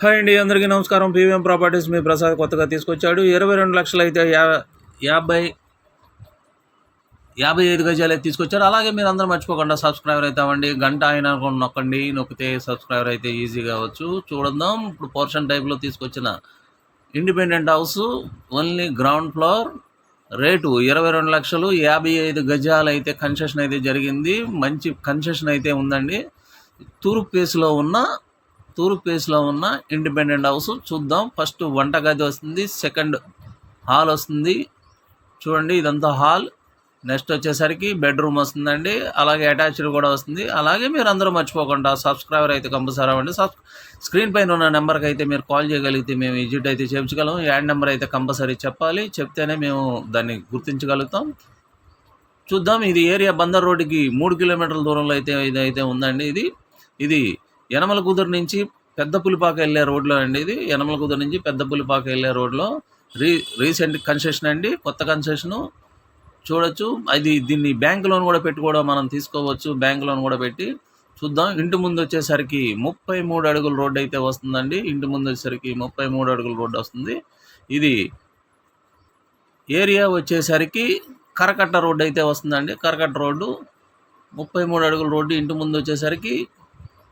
Hi అండి అందరికీ నమస్కారం. పీవీఎం ప్రాపర్టీస్ మీ ప్రసాద్ కొత్తగా తీసుకొచ్చాడు. ఇరవై రెండు లక్షలు అయితే యా యాభై యాభై ఐదు గజాలు అయితే తీసుకొచ్చారు అలాగే మీరు అందరూ మర్చిపోకుండా సబ్స్క్రైబర్ అయితే అవ్వండి. గంట అయినా కూడా నొక్కండి. నొక్కితే సబ్స్క్రైబర్ అయితే ఈజీగా అవ్వచ్చు. చూడదాం ఇప్పుడు పోర్షన్ టైప్లో తీసుకొచ్చిన independent house only ground floor rate ఇరవై రెండు లక్షలు. యాభై ఐదు గజాలు అయితే కన్సెషన్ అయితే జరిగింది. మంచి కన్సెషన్ అయితే ఉందండి. తూర్పు ఫేస్లో ఉన్న తూర్పు ఫేస్లో ఉన్న ఇండిపెండెంట్ హౌస్ చూద్దాం. ఫస్ట్ వంటగది వస్తుంది సెకండ్ హాల్ వస్తుంది. చూడండి ఇదంతా హాల్. నెక్స్ట్ వచ్చేసరికి బెడ్రూమ్ వస్తుందండి. అలాగే అటాచ్డ్ కూడా వస్తుంది. అలాగే మీరు అందరూ మర్చిపోకుండా సబ్స్క్రైబర్ అయితే కంపల్సరీ అవ్వండి. సబ్ స్క్రీన్ పైన ఉన్న నెంబర్కి అయితే మీరు కాల్ చేయగలిగితే మేము విజిట్ అయితే చేయించగలం. యాడ్ నెంబర్ అయితే కంపల్సరీ చెప్పాలి. చెప్తేనే మేము దాన్ని గుర్తించగలుగుతాం. చూద్దాం. ఇది ఏరియా బందర్ రోడ్డుకి మూడు కిలోమీటర్ల దూరంలో అయితే ఇది అయితే ఉందండి. ఇది ఇది యనమల కుదురు నుంచి పెద్ద పులిపాక వెళ్ళే రోడ్లో అండి ఇది. యనమల కుదురు నుంచి పెద్ద పులిపాక వెళ్ళే రోడ్లో రీ రీసెంట్ కన్సెషన్ అండి. కొత్త కన్సెషను చూడొచ్చు. అది దీన్ని బ్యాంక్ లోన్ కూడా పెట్టి కూడా మనం తీసుకోవచ్చు. బ్యాంక్ లోన్ కూడా పెట్టి చూద్దాం. ఇంటి ముందు వచ్చేసరికి ముప్పై మూడు అడుగుల రోడ్డు అయితే వస్తుందండి. ఇంటి ముందు వచ్చేసరికి ముప్పై మూడు అడుగుల రోడ్డు వస్తుంది. ఇది ఏరియా వచ్చేసరికి కరకట్ట రోడ్డు అయితే వస్తుందండి. కరకట్ట రోడ్డు ముప్పై మూడు అడుగుల రోడ్డు ఇంటి ముందు వచ్చేసరికి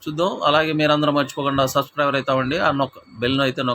చూద్దాం. అలాగే మీరు అందరూ మర్చిపోకుండా సబ్స్క్రైబర్ అవుతామండి. ఆ నొక్క బెల్ను అయితే నొక్క